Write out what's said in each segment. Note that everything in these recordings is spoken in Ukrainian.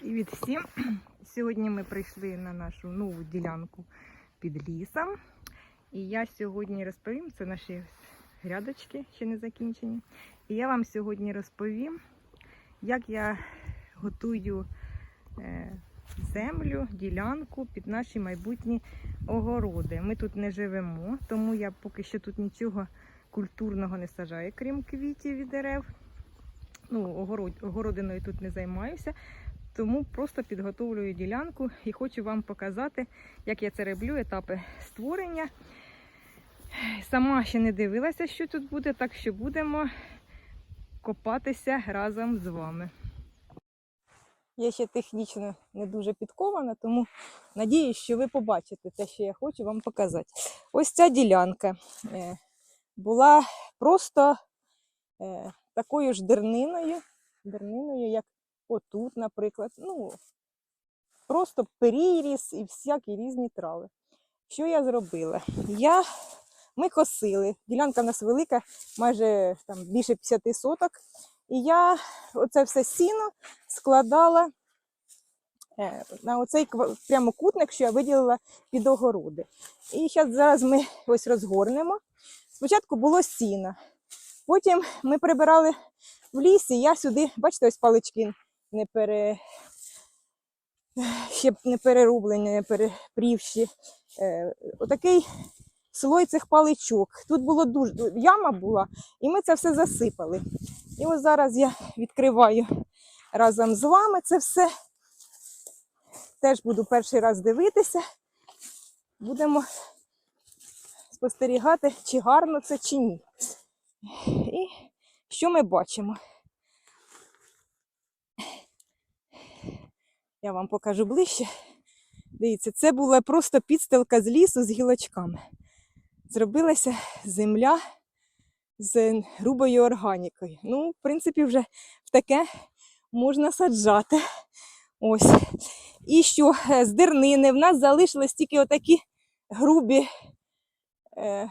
Привіт всім! Сьогодні ми прийшли на нашу нову ділянку під лісом. І я сьогодні розповім, це наші грядочки ще не закінчені. І я вам сьогодні розповім, як я готую е, землю, ділянку під наші майбутні огороди. Ми тут не живемо, тому я поки що тут нічого культурного не сажаю, крім квітів і дерев. Ну, огород, огородиною тут не займаюся. Тому просто підготовлюю ділянку і хочу вам показати, як я це роблю, етапи створення. Сама ще не дивилася, що тут буде, так що будемо копатися разом з вами. Я ще технічно не дуже підкована, тому надіюсь, що ви побачите те, що я хочу вам показати. Ось ця ділянка е, була просто е, такою ж дерниною, дерниною, як отут, наприклад. Ну, просто періріс і всякі різні трави. Що я зробила? Я, ми косили. Ділянка в нас велика, майже там, більше 50 соток. І я оце все сіно складала е, на оцей прямокутник, що я виділила під огороди. І зараз зараз ми ось розгорнемо. Спочатку було сіно. Потім ми прибирали в лісі, я сюди, бачите, ось палички не пере... ще не перерублені, не перепрівші. Е, отакий слой цих паличок. Тут було дуже яма була, і ми це все засипали. І ось зараз я відкриваю разом з вами це все. Теж буду перший раз дивитися. Будемо спостерігати, чи гарно це, чи ні. І що ми бачимо? Я вам покажу ближче. Дивіться, це була просто підстилка з лісу з гілочками. Зробилася земля з грубою органікою. Ну, в принципі, вже в таке можна саджати. Ось. І що е, з дернини в нас залишились тільки отакі грубі е,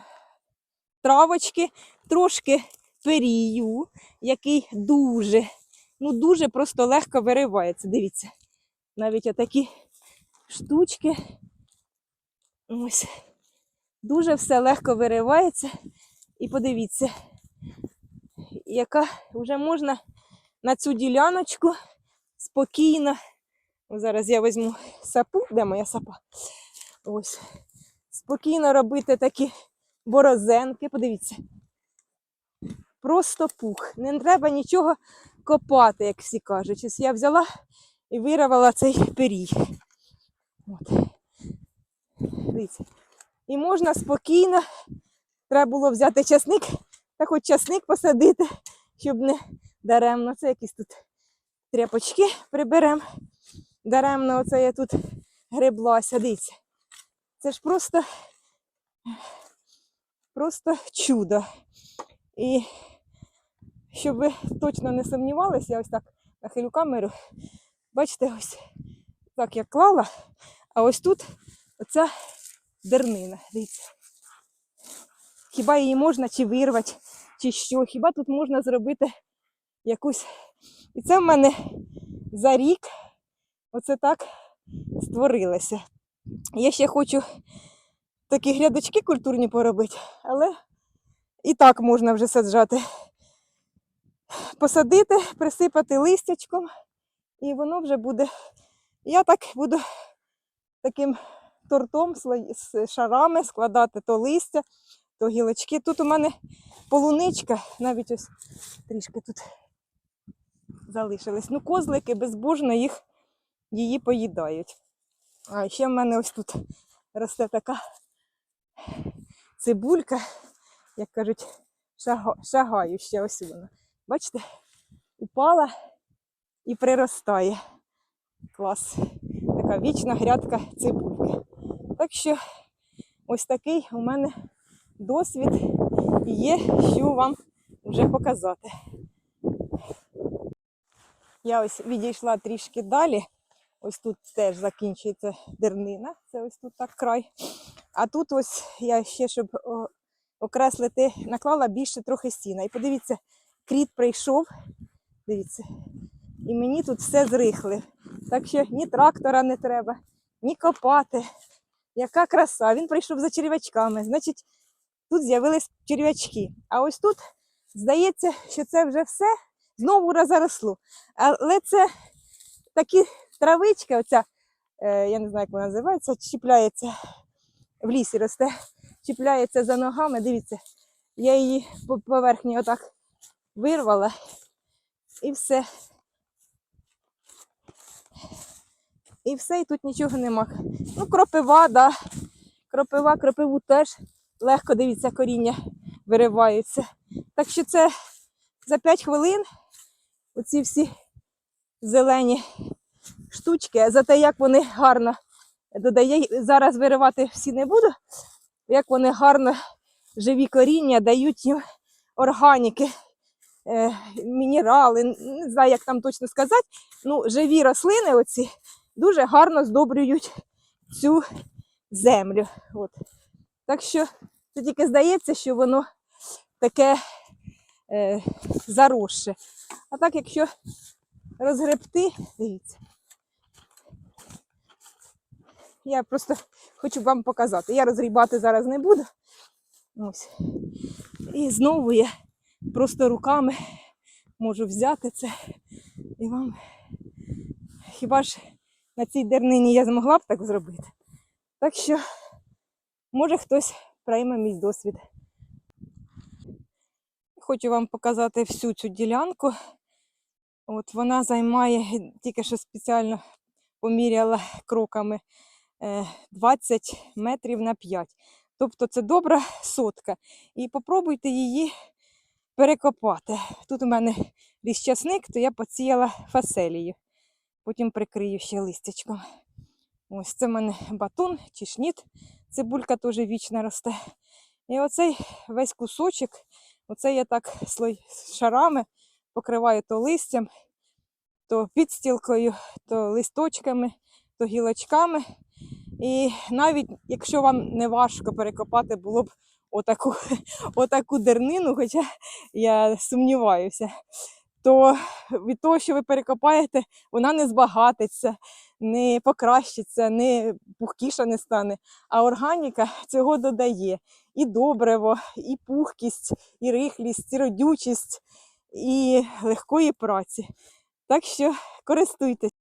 травочки, трошки перію, який дуже, ну дуже просто легко виривається. Дивіться, навіть отакі штучки. Ось. Дуже все легко виривається. І подивіться, яка вже можна на цю діляночку спокійно. Зараз я візьму сапу, де моя сапа? Ось. Спокійно робити такі борозенки. Подивіться. Просто пух. Не треба нічого копати, як всі кажуть. Ось я взяла і вирвала цей пирій. От. Дивіться. І можна спокійно. Треба було взяти часник, та хоч часник посадити, щоб не даремно. Це якісь тут тряпочки приберемо. Даремно оце я тут греблася. Дивіться. Це ж просто, просто чудо. І щоб ви точно не сумнівалися, я ось так нахилю камеру. Бачите, ось так я клала, а ось тут оця дернина. Дивіться. Хіба її можна чи вирвати, чи що? Хіба тут можна зробити якусь. І це в мене за рік оце так створилося. Я ще хочу такі грядочки культурні поробити, але і так можна вже саджати. Посадити, присипати листячком, і воно вже буде. Я так буду таким тортом з шарами складати то листя, то гілочки. Тут у мене полуничка, навіть ось трішки тут залишились. Ну, козлики безбожно їх її поїдають. А ще в мене ось тут росте така цибулька, як кажуть, шага- шагающа ось вона. Бачите, упала і приростає. Клас. Така вічна грядка цибульки. Так що ось такий у мене досвід і є, що вам вже показати. Я ось відійшла трішки далі. Ось тут теж закінчується дернина. Це ось тут так край. А тут ось я ще, щоб окреслити, наклала більше трохи сіна. І подивіться, кріт прийшов. Дивіться. І мені тут все зрихли. Так що ні трактора не треба, ні копати. Яка краса! Він прийшов за черв'ячками. Значить, тут з'явились черв'ячки. А ось тут здається, що це вже все знову заросло. Але це такі травички, оця, е, я не знаю, як вона називається, чіпляється в лісі росте, чіпляється за ногами. Дивіться, я її по поверхні отак вирвала і все. І все, і тут нічого нема. Ну, кропива, да. Кропива, кропиву теж легко, дивіться, коріння вириваються. Так що це за 5 хвилин оці всі зелені штучки, за те, як вони гарно додає, зараз виривати всі не буду, як вони гарно живі коріння дають їм органіки, е, мінерали, не знаю, як там точно сказати. Ну, живі рослини оці дуже гарно здобрюють цю землю. От. Так що це тільки здається, що воно таке е, заросше. А так, якщо розгребти, дивіться. Я просто хочу вам показати. Я розгрібати зараз не буду. Ось. І знову я просто руками можу взяти це і вам. Хіба ж на цій дернині я змогла б так зробити? Так що, може хтось прийме мій досвід. Хочу вам показати всю цю ділянку. От вона займає, тільки що спеціально поміряла кроками е, 20 метрів на 5. Тобто це добра сотка. І попробуйте її перекопати. Тут у мене ліс часник, то я посіяла фаселію. Потім прикрию ще листячком. Ось це в мене батон чи шніт. Цибулька теж вічно росте. І оцей весь кусочок, оце я так слой шарами покриваю то листям, то підстілкою, то листочками, то гілочками. І навіть якщо вам не важко перекопати, було б отаку, отаку дернину, хоча я сумніваюся, то від того, що ви перекопаєте, вона не збагатиться, не покращиться, не пухкіша не стане. А органіка цього додає і добриво, і пухкість, і рихлість, і родючість, і легкої праці. Так що користуйтесь.